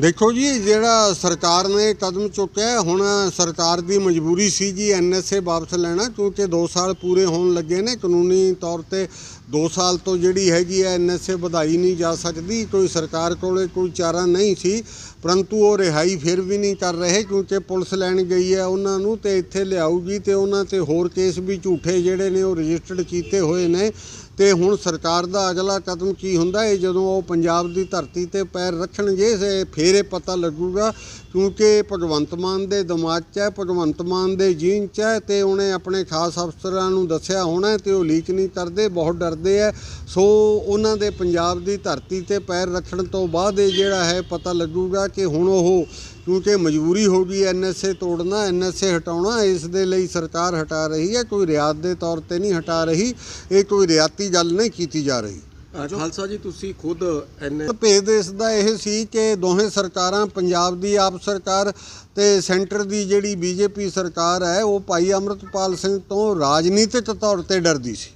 ਦੇਖੋ ਜੀ, ਜਿਹੜਾ ਸਰਕਾਰ ਨੇ ਕਦਮ ਚੁੱਕਿਆ ਹੁਣ ਸਰਕਾਰ ਦੀ ਮਜਬੂਰੀ ਸੀ ਜੀ ਐਨਐਸਏ ਵਾਪਸ ਲੈਣਾ, ਕਿਉਂਕਿ 2 ਸਾਲ ਪੂਰੇ ਹੋਣ ਲੱਗੇ ਨੇ। ਕਾਨੂੰਨੀ ਤੌਰ ਤੇ 2 ਸਾਲ ਤੋਂ ਜਿਹੜੀ ਹੈਗੀ ਹੈ ਐਨਐਸਏ ਵਧਾਈ ਨਹੀਂ ਜਾ ਸਕਦੀ, ਕੋਈ ਸਰਕਾਰ ਕੋਲੇ ਕੋਈ ਚਾਰਾ ਨਹੀਂ ਸੀ, ਪਰੰਤੂ ਉਹ ਰਿਹਾਈ ਫਿਰ ਵੀ ਨਹੀਂ ਕਰ ਰਹੇ, ਕਿਉਂਕਿ ਪੁਲਿਸ ਲੈਣ ਗਈ ਹੈ ਉਹਨਾਂ ਨੂੰ ਤੇ ਇੱਥੇ ਲਿਆਊਗੀ ਤੇ ਉਹਨਾਂ ਤੇ ਹੋਰ ਕੇਸ ਵੀ ਝੂਠੇ ਜਿਹੜੇ ਨੇ, ਉਹ ਰਜਿਸਟਰਡ ਕੀਤੇ ਹੋਏ ਨੇ। ਤੇ ਹੁਣ ਸਰਕਾਰ ਦਾ ਅਗਲਾ ਕਦਮ ਕੀ ਹੁੰਦਾ ਹੈ? ਜਦੋਂ ਉਹ ਪੰਜਾਬ ਦੀ ਧਰਤੀ ਤੇ ਪੈਰ ਰੱਖਣਗੇ ਸੇ ਫੇਰ ਇਹ ਪਤਾ ਲੱਗੂਗਾ, ਕਿਉਂਕਿ ਭਗਵੰਤ ਮਾਨ ਦੇ ਦਿਮਾਗ 'ਚ ਹੈ, ਭਗਵੰਤ ਮਾਨ ਦੇ ਜੀਨ 'ਚ ਹੈ ਤੇ ਉਹਨੇ ਆਪਣੇ ਖਾਸ ਅਫਸਰਾਂ ਨੂੰ ਦੱਸਿਆ ਹੋਣਾ ਤੇ ਉਹ ਲੀਕ ਨਹੀਂ ਕਰਦੇ, ਬਹੁਤ ਡਰਦੇ ਆ ਸੋ ਉਹਨਾਂ ਦੇ ਪੰਜਾਬ ਦੀ ਧਰਤੀ ਤੇ ਪੈਰ ਰੱਖਣ ਤੋਂ ਬਾਅਦ ਇਹ ਜਿਹੜਾ ਹੈ, ਪਤਾ ਲੱਗੂਗਾ ਕਿ ਹੁਣ ਉਹ ਕਿਉਂਕਿ ਮਜਬੂਰੀ ਹੋ ਗਈ ਐਨਐਸਏ ਤੋੜਨਾ ਐਨਐਸਏ ਹਟਾਉਣਾ ਇਸ ਦੇ ਲਈ ਸਰਕਾਰ ਹਟਾ ਰਹੀ ਹੈ ਕੋਈ ਰਿਆਤ ਦੇ ਤੌਰ ਤੇ ਨਹੀਂ ਹਟਾ ਰਹੀ ਇਹ ਕੋਈ ਰਿਆਤੀ ਗੱਲ ਨਹੀਂ ਕੀਤੀ ਜਾ ਰਹੀ। ਖਾਲਸਾ ਜੀ ਤੁਸੀਂ ਖੁਦ ਐਨ ਭੇਦ ਇਸ ਦਾ ਇਹ ਸੀ ਕਿ ਦੋਹੇ ਸਰਕਾਰਾਂ ਪੰਜਾਬ ਦੀ ਆਪ ਸਰਕਾਰ ਤੇ ਸੈਂਟਰ ਦੀ ਜਿਹੜੀ ਬੀਜੇਪੀ ਸਰਕਾਰ ਹੈ ਉਹ ਭਾਈ ਅਮਰਤਪਾਲ ਸਿੰਘ ਤੋਂ ਰਾਜਨੀਤਿਕ ਤੌਰ ਤੇ ਡਰਦੀ ਸੀ।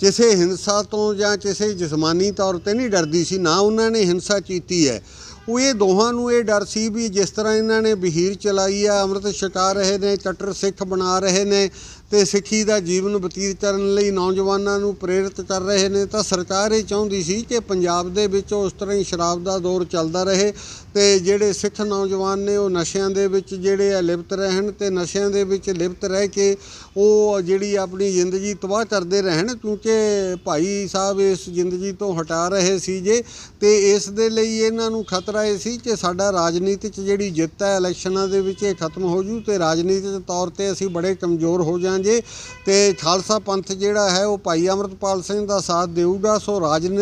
ਕਿਸੇ ਹਿੰਸਾ ਤੋਂ ਜਾਂ ਕਿਸੇ ਜਿਸਮਾਨੀ ਤੌਰ ਤੇ ਨਹੀਂ ਡਰਦੀ ਸੀ ਨਾ ਉਹਨਾਂ ਨੇ ਹਿੰਸਾ ਕੀਤੀ ਹੈ। ਉਹ ਇਹ ਦੋਹਾਂ ਨੂੰ ਇਹ ਡਰ ਸੀ ਵੀ ਜਿਸ ਤਰ੍ਹਾਂ ਇਹਨਾਂ ਨੇ ਬਹੀਰ ਚਲਾਈ ਆ, ਅੰਮ੍ਰਿਤ ਛਕਾ ਰਹੇ ਨੇ ਕੱਟਰ ਸਿੱਖ ਬਣਾ ਰਹੇ ਨੇ ਤੇ ਸਿੱਖੀ ਦਾ ਜੀਵਨ ਬਤੀਤ ਕਰਨ ਲਈ ਨੌਜਵਾਨਾਂ ਨੂੰ ਪ੍ਰੇਰਿਤ ਕਰ ਰਹੇ ਨੇ, ਤਾਂ ਸਰਕਾਰ ਇਹ ਚਾਹੁੰਦੀ ਸੀ ਕਿ ਪੰਜਾਬ ਦੇ ਵਿੱਚ ਉਸ ਤਰ੍ਹਾਂ ਹੀ ਸ਼ਰਾਬ ਦਾ ਦੌਰ ਚੱਲਦਾ ਰਹੇ ਤੇ ਜਿਹੜੇ ਸਿੱਖ ਨੌਜਵਾਨ ਨੇ ਉਹ ਨਸ਼ਿਆਂ ਦੇ ਵਿੱਚ ਜਿਹੜੇ ਆ ਲਿਪਤ ਰਹਿਣ ਤੇ ਨਸ਼ਿਆਂ ਦੇ ਵਿੱਚ ਲਿਪਤ ਰਹਿ ਕੇ ਉਹ ਜਿਹੜੀ ਆਪਣੀ ਜ਼ਿੰਦਗੀ ਤਬਾਹ ਕਰਦੇ ਰਹਿਣ, ਕਿਉਂਕਿ ਭਾਈ ਸਾਹਿਬ ਇਸ ਜ਼ਿੰਦਗੀ ਤੋਂ ਹਟਾ ਰਹੇ ਸੀ ਜੇ ਤੇ ਇਸ ਦੇ ਲਈ ਇਹਨਾਂ ਨੂੰ ਖਤਰਾ ਇਹ ਸੀ ਕਿ ਸਾਡਾ ਰਾਜਨੀਤਿਕ ਜਿਹੜੀ ਜਿੱਤ ਹੈ, ਇਲੈਕਸ਼ਨਾਂ ਦੇ ਵਿੱਚ ਇਹ ਖਤਮ ਹੋ ਜੂ ਤੇ ਰਾਜਨੀਤਿਕ ਤੌਰ ਤੇ ਅਸੀਂ ਬੜੇ ਕਮਜ਼ੋਰ ਹੋ ਜਾਾਂਗੇ ਤੇ ਖਾਲਸਾ ਪੰਥ ਜਿਹੜਾ ਹੈ, ਉਹ ਭਾਈ ਅਮਰਤਪਾਲ ਸਿੰਘ ਦਾ ਸਾਥ ਦੇਊਗਾ। ਸੋ ਰਾਜਨ,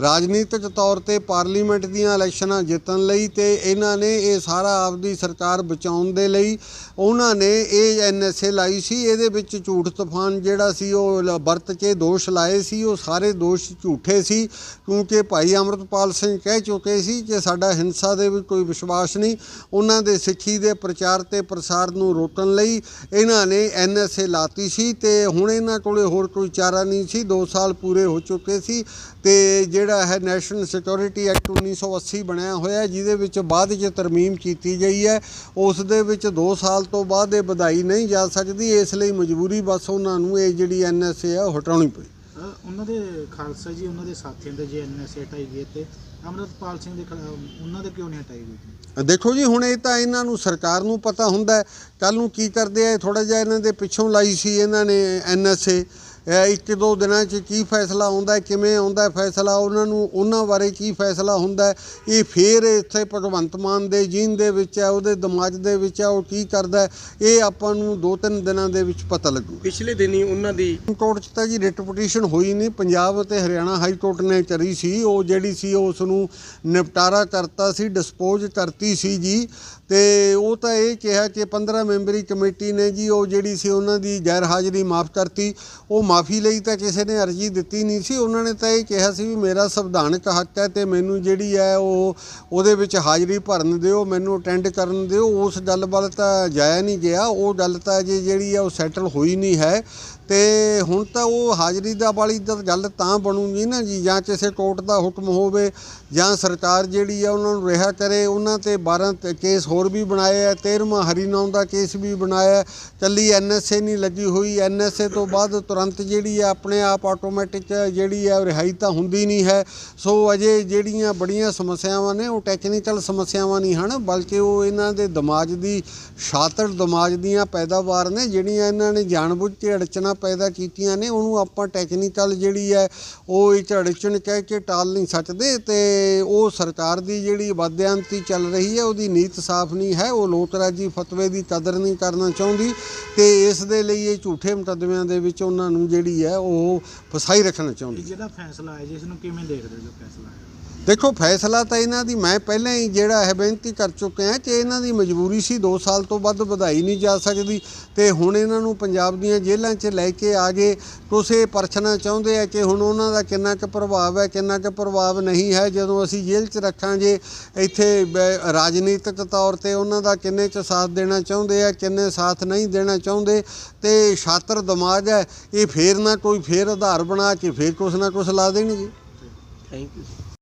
ਰਾਜਨੀਤਿਕ ਤੌਰ ਤੇ ਪਾਰਲੀਮੈਂਟ ਦੀਆਂ ਇਲੈਕਸ਼ਨਾਂ ਜਿੱਤਣ ਲਈ ਤੇ ਇਹਨਾਂ ਨੇ ਇਹ ਸਾਰਾ ਆਪਦੀ ਸਰਕਾਰ ਬਚਾਉਣ ਦੇ ਲਈ ਉਹਨਾਂ ਨੇ ਇਹ ਐਨਐਸਏ ਲਾਈ ਸੀ। ਇਹਦੇ ਵਿੱਚ ਝੂਠ ਤੂਫਾਨ ਜਿਹੜਾ ਸੀ, ਉਹ ਵਰਤ ਕੇ ਦੋਸ਼ ਲਾਏ ਸੀ। ਉਹ ਸਾਰੇ ਦੋਸ਼ ਝੂਠੇ ਸੀ। ਕਿਉਂਕਿ ਭਾਈ ਅਮਰਤਪਾਲ ਸਿੰਘ ਕਹਿ ਚੁੱਕੇ ਸੀ ਕਿ ਸਾਡਾ ਹਿੰਸਾ ਦੇ ਵਿੱਚ ਕੋਈ ਵਿਸ਼ਵਾਸ ਨਹੀਂ। ਉਹਨਾਂ ਦੇ ਸਿੱਖੀ ਦੇ ਪ੍ਰਚਾਰ ਤੇ ਪ੍ਰਸਾਰ ਨੂੰ ਰੋਕਣ ਲਈ ਇਹਨਾਂ ਨੇ ਐਨਐਸਏ ਲਾਤੀ ਸੀ ਤੇ ਹੁਣ ਇਹਨਾਂ ਕੋਲੇ ਹੋਰ ਕੋਈ ਚਾਰਾ ਨਹੀਂ ਸੀ। 2 ਸਾਲ ਪੂਰੇ ਹੋ ਚੁੱਕੇ ਸੀ ਤੇ ਜਿਹੜਾ ਹੈ ਨੈਸ਼ਨਲ ਸਿਕਿਉਰਿਟੀ ਐਕਟ 1980 ਬਣਿਆ ਹੋਇਆ ਜਿਹਦੇ ਵਿੱਚ ਬਾਅਦ ਵਿੱਚ ਤਰਮੀਮ ਕੀਤੀ ਗਈ ਹੈ। ਉਸ ਦੇ ਵਿੱਚ 2 ਸਾਲ ਤੋਂ ਬਾਅਦ ਇਹ ਵਧਾਈ ਨਹੀਂ ਜਾ ਸਕਦੀ, ਇਸ ਲਈ ਮਜਬੂਰੀ ਬਸ ਉਹਨਾਂ ਨੂੰ ਇਹ ਜਿਹੜੀ ਐਨਐਸਏ ਆ, ਉਹ ਹਟਾਉਣੀ ਪਈ। ਉਹਨਾਂ ਦੇ ਖਾਲਸਾ ਜੀ, ਉਹਨਾਂ ਦੇ ਸਾਥੀਆਂ ਦੇ ਜੇ ਐਨਐਸਏ ਹਟਾਈ ਗਈ ਤੇ, ਅਮਰਤਪਾਲ ਸਿੰਘ ਦੇ ਉਹਨਾਂ ਦੇ ਕਿਉਂ ਨਹੀਂ ਹਟਾਈ ਗਈ ਦੇਖੋ ਜੀ, ਹੁਣ ਇਹ ਤਾਂ ਇਹਨਾਂ ਨੂੰ ਸਰਕਾਰ ਨੂੰ ਪਤਾ ਹੁੰਦਾ ਕੱਲ ਨੂੰ ਕੀ ਕਰਦੇ ਆ ਥੋੜਾ ਜਿਹਾ ਇਹਨਾਂ ਦੇ ਪਿੱਛੋਂ ਲਾਈ ਸੀ ਇਹਨਾਂ ਨੇ ਐਨਐਸਏ ਇੱਕ ਦੋ ਦਿਨਾਂ 'ਚ ਕੀ ਫੈਸਲਾ ਆਉਂਦਾ ਕਿਵੇਂ ਆਉਂਦਾ ਫੈਸਲਾ ਉਹਨਾਂ ਨੂੰ ਉਹਨਾਂ ਬਾਰੇ ਕੀ ਫੈਸਲਾ ਹੁੰਦਾ ਇਹ ਫੇਰ ਇੱਥੇ ਭਗਵੰਤ ਮਾਨ ਦੇ ਜੀਨ ਦੇ ਵਿੱਚ ਹੈ ਉਹਦੇ ਦਿਮਾਗ ਦੇ ਵਿੱਚ ਹੈ ਉਹ ਕੀ ਕਰਦਾ ਇਹ ਆਪਾਂ ਨੂੰ ਦੋ ਤਿੰਨ ਦਿਨਾਂ ਦੇ ਵਿੱਚ ਪਤਾ ਲੱਗੂ। ਪਿਛਲੇ ਦਿਨੀ ਉਹਨਾਂ ਦੀ ਕੋਰਟ 'ਚ ਤਾਂ ਜੀ ਰਿਟ ਪਟੀਸ਼ਨ ਹੋਈ ਨਹੀਂ ਪੰਜਾਬ ਅਤੇ ਹਰਿਆਣਾ ਹਾਈ ਕੋਰਟ ਨੇ ਕਰੀ ਸੀ ਉਹ ਜਿਹੜੀ ਸੀ ਉਸ ਨੂੰ ਨਿਪਟਾਰਾ ਕਰਤਾ ਸੀ ਡਿਸਪੋਜ਼ ਕਰਤੀ ਸੀ ਜੀ ਤੇ ਉਹ ਤਾਂ ਇਹ ਕਿਹਾ ਕਿ 15 ਮੈਂਬਰੀ ਕਮੇਟੀ ਨੇ ਜੀ ਉਹ ਜਿਹੜੀ ਸੀ ਉਹਨਾਂ ਦੀ ਗੈਰ ਹਾਜ਼ਰੀ ਮਾਫ ਕਰਤੀ ਉਹ ਮਾਫੀ ਲਈ ਤਾਂ ਕਿਸੇ ਨੇ ਅਰਜੀ ਦਿੱਤੀ ਨਹੀਂ ਸੀ। ਉਹਨਾਂ ਨੇ ਤਾਂ ਇਹ ਕਿਹਾ ਸੀ ਵੀ ਮੇਰਾ ਸੰਵਿਧਾਨਕ ਹੱਕ ਹੈ ਤੇ ਮੈਨੂੰ ਜਿਹੜੀ ਹੈ ਉਹ ਉਹਦੇ ਵਿੱਚ ਹਾਜ਼ਰੀ ਭਰਨ ਦਿਓ, ਮੈਨੂੰ ਅਟੈਂਡ ਕਰਨ ਦਿਓ। ਉਸ ਗੱਲ ਵੱਲ ਤਾਂ ਜਾਇਆ ਨਹੀਂ ਗਿਆ। ਉਹ ਗੱਲ ਤਾਂ ਅਜੇ ਜਿਹੜੀ ਹੈ ਉਹ ਸੈਟਲ ਹੋਈ ਨਹੀਂ ਹੈ। ਅਤੇ ਹੁਣ ਤਾਂ ਉਹ ਹਾਜ਼ਰੀ ਦਾ ਵਾਲੀ ਤਾਂ ਗੱਲ ਤਾਂ ਬਣੂਗੀ ਨਾ ਜੀ, ਜਾਂ ਕਿਸੇ ਕੋਰਟ ਦਾ ਹੁਕਮ ਹੋਵੇ, ਜਾਂ ਸਰਕਾਰ ਜਿਹੜੀ ਆ ਉਹਨਾਂ ਨੂੰ ਰਿਹਾ ਕਰੇ, ਉਹਨਾਂ ਤੇ 12 ਕੇਸ ਹੋਰ ਵੀ ਬਣਾਏ ਆ 13ਵਾਂ ਹਰੀਨਾਮ ਦਾ ਕੇਸ ਵੀ ਬਣਾਇਆ ਹੈ। ਕੱਲੀ ਐਨਐਸਏ ਨਹੀਂ ਲੱਗੀ ਹੋਈ, ਐਨਐਸਏ ਤੋਂ ਬਾਅਦ ਤੁਰੰਤ ਜਿਹੜੀ ਆ ਆਪਣੇ ਆਪ ਆਟੋਮੈਟਿਕ ਜਿਹੜੀ ਆ ਰਿਹਾਈ ਤਾਂ ਹੁੰਦੀ ਨਹੀਂ ਹੈ ਸੋ ਅਜੇ ਜਿਹੜੀਆਂ ਬੜੀਆਂ ਸਮੱਸਿਆਵਾਂ ਨੇ, ਉਹ ਟੈਕਨੀਕਲ ਸਮੱਸਿਆਵਾਂ ਨਹੀਂ ਹਨ, ਬਲਕਿ ਉਹ ਇਹਨਾਂ ਦੇ ਦਿਮਾਗ ਦੀ, ਸ਼ਾਤਰ ਦਿਮਾਗ ਦੀਆਂ ਪੈਦਾਵਾਰ ਨੇ, ਜਿਹੜੀਆਂ ਇਹਨਾਂ ਨੇ ਜਾਣਬੁੱਝ ਕੇ ਅੜਚਣਾ ਪੈਦਾ ਕੀਤੀਆਂ ਨੇ, ਉਹਨੂੰ ਆਪਾਂ ਟੈਕਨੀਕਲ ਜਿਹੜੀ ਹੈ, ਉਹ ਇਹ ਅੜਚਣ ਕਹਿ ਕੇ ਟਾਲ ਨਹੀਂ ਸਕਦੇ ਤੇ ਉਹ ਸਰਕਾਰ ਦੀ ਜਿਹੜੀ ਵਾਦਿਆਂਤੀ ਚੱਲ ਰਹੀ ਹੈ, ਉਹਦੀ ਨੀਤ ਸਾਫ਼ ਨਹੀਂ ਹੈ, ਉਹ ਲੋਕਰਾਜੀ ਫਤਵੇ ਦੀ ਕਦਰ ਨਹੀਂ ਕਰਨਾ ਚਾਹੁੰਦੀ ਤੇ ਇਸ ਦੇ ਲਈ ਇਹ ਝੂਠੇ ਮੁਕੱਦਮਿਆਂ ਦੇ ਵਿੱਚ ਉਹਨਾਂ ਨੂੰ ਜਿਹੜੀ ਹੈ, ਉਹ ਫਸਾਈ ਰੱਖਣਾ ਚਾਹੁੰਦੀ ਹੈ। ਫੈਸਲਾ ਆਇਆ ਜਿਸ ਨੂੰ ਕਿਵੇਂ ਦੇਖਦੇ ਹੋ ਜੋ ਫੈਸਲਾ ਆਇਆ? ਦੇਖੋ, ਫੈਸਲਾ ਤਾਂ ਇਹਨਾਂ ਦੀ, ਮੈਂ ਪਹਿਲਾਂ ਹੀ ਜਿਹੜਾ ਹੈ ਬੇਨਤੀ ਕਰ ਚੁੱਕਿਆ ਕਿ ਇਹਨਾਂ ਦੀ ਮਜਬੂਰੀ ਸੀ 2 ਸਾਲ ਤੋਂ ਵੱਧ ਵਧਾਈ ਨਹੀਂ ਜਾ ਸਕਦੀ ਤੇ ਹੁਣ ਇਹਨਾਂ ਨੂੰ ਪੰਜਾਬ ਦੀਆਂ ਜੇਲ੍ਹਾਂ 'ਚ ਲੈ ਕੇ ਆ ਗਏ। ਤੁਸੀਂ ਪਰਛਣਾ ਚਾਹੁੰਦੇ ਆ ਕਿ ਹੁਣ ਉਹਨਾਂ ਦਾ ਕਿੰਨਾ ਕੁ ਪ੍ਰਭਾਵ ਹੈ, ਕਿੰਨਾ ਕੁ ਪ੍ਰਭਾਵ ਨਹੀਂ ਹੈ, ਜਦੋਂ ਅਸੀਂ ਜੇਲ੍ਹ 'ਚ ਰੱਖਾਂਗੇ, ਇੱਥੇ ਰਾਜਨੀਤਿਕ ਤੌਰ ਤੇ ਉਹਨਾਂ ਦਾ ਕਿੰਨੇ 'ਚ ਸਾਥ ਦੇਣਾ ਚਾਹੁੰਦੇ ਆ, ਕਿੰਨੇ ਸਾਥ ਨਹੀਂ ਦੇਣਾ ਚਾਹੁੰਦੇ ਤੇ ਛਾਤਰ ਦਿਮਾਗ ਹੈ ਇਹ ਫੇਰ ਨਾ ਕੋਈ ਫੇਰ ਆਧਾਰ ਬਣਾ ਕੇ ਫੇਰ ਕੁਛ ਨਾ ਕੁਛ ਲਾ ਦੇਣਗੇ। Thank you